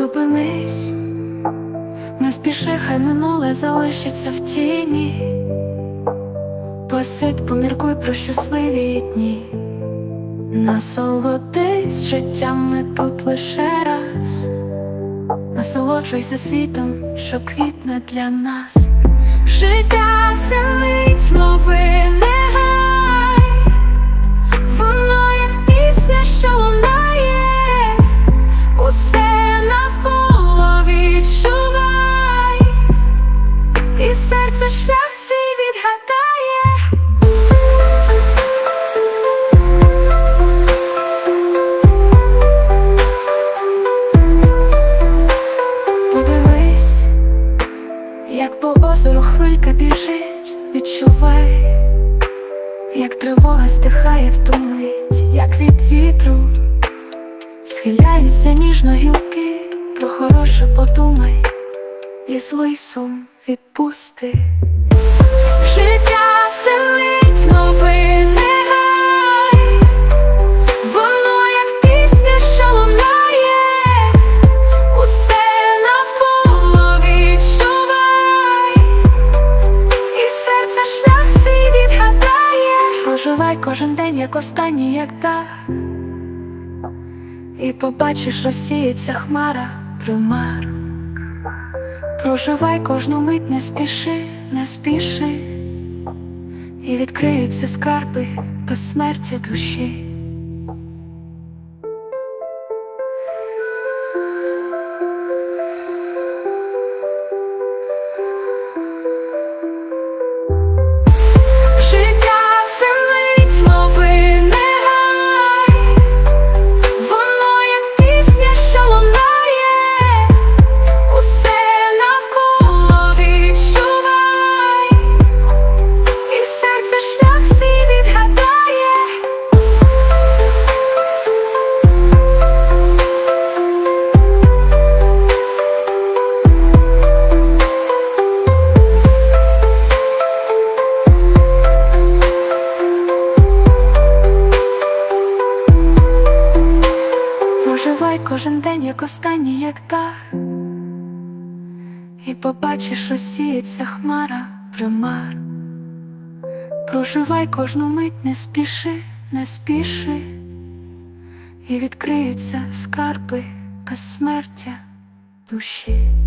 Зупинись, не спіши, хай минуле залишиться в тіні. Посидь, поміркуй про щасливі дні. Насолодись життям ми тут лише раз. Насолоджуйся світом, що квітне для нас. Озеру хвилька біжить, відчувай, як тривога стихає в ту мить, як від вітру схиляються ніжно гілки, про хороше подумай і злий сум відпусти. Життя кожен день, як останній, як та і побачиш, розсіється хмара примар. Проживай кожну мить, не спіши, не спіши, і відкриються скарби безсмертя душі. Кожен день, як останній, як дар, і побачиш, розсіється хмара примар. Проживай кожну мить, не спіши, не спіши, і відкриються скарби безсмертя душі.